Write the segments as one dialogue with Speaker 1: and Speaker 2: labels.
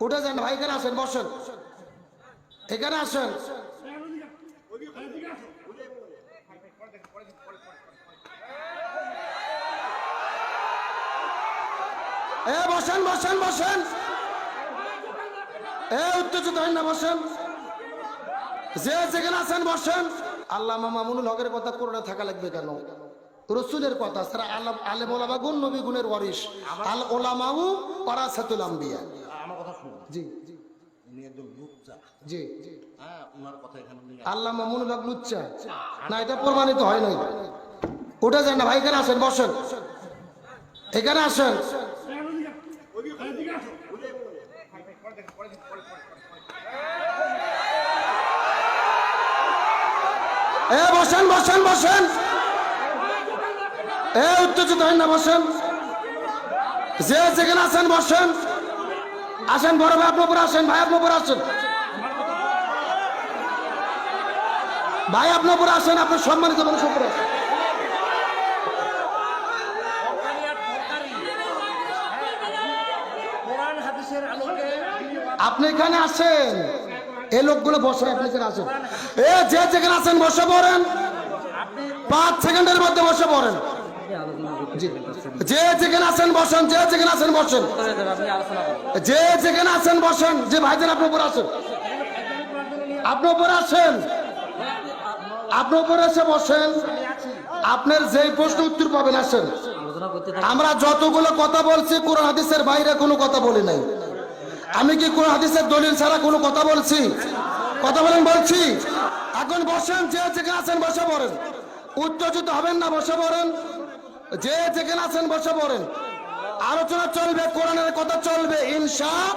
Speaker 1: উঠে যান ভাই এখানে আসেন বসেন। এখানে আসেন। এ বসেন বসেন বসেন। এ উত্তেজিত হন না বসেন। যে যেখানে আছেন বসেন। আল্লাহ মামুনুল হকের কথা করোনা থাকা লাগবে কেন? রসুলের কথা সারা আল্লাহ আলে মোলামা গুণ নবী গুণের ওয়ারিস আল ওলামাউ ওরাসাতুল আম্বিয়া।
Speaker 2: আমার কথা শুনুন
Speaker 1: জি।
Speaker 2: উনি একজন লুচ্চা।
Speaker 1: জি
Speaker 2: হ্যাঁ ওনার কথা এখানে
Speaker 1: আল্লাহ মামুনুল হক লুচ্চা। না এটা প্রমাণিত হয় নাই। না ভাই এখানে আসেন বসেন। এখানে আসেন। এ বসেন বসেন বসেন। এ উত্তেজিত হন না বসেন। যে যেখানে আছেন বসেন। আসেন বড় ভাই আপনার উপরে আসেন, ভাই আপনার উপরে আসেন। ভাই আপনার উপরে আসেন আপনার সম্মানিত মানুষ উপরে আপনি এখানে আসেন এ লোকগুলো বসে আপনি এখানে আসেন এ, যে যেখানে আছেন, বসে পড়েন। পাঁচ সেকেন্ডের মধ্যে বসে পড়েন। যে যেখানে আছেন বসেন যে যেখানে আছেন বসেন। যে যেখানে আছেন বসেন। যে ভাইজান আপনার উপর আসেন। আপনার উপরে আসেন। আপনার উপরে এসে বসেন। আপনার যেই প্রশ্ন উত্তর পাবেন আসেন। আমরা যতগুলো কথা বলছি কোরআন হাদিসের বাইরে কোনো কথা বলি নাই। আমি কি কোরআন হাদিসের দলিল ছাড়া কোনো কথা বলছি? কথা বলেন বলছি। এখন বসেন যে যেখানে আছেন বসে পড়েন। উত্তেজিত হবেন না বসে পড়েন। যে যেখানে আছেন বসে পড়েন। আলোচনা চলবে, কোরআনের কথা চলবে ইনসাফ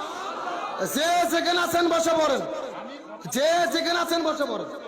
Speaker 1: যে যেখানে আছেন বসে পড়েন। যে যেখানে আছেন বসে পড়েন।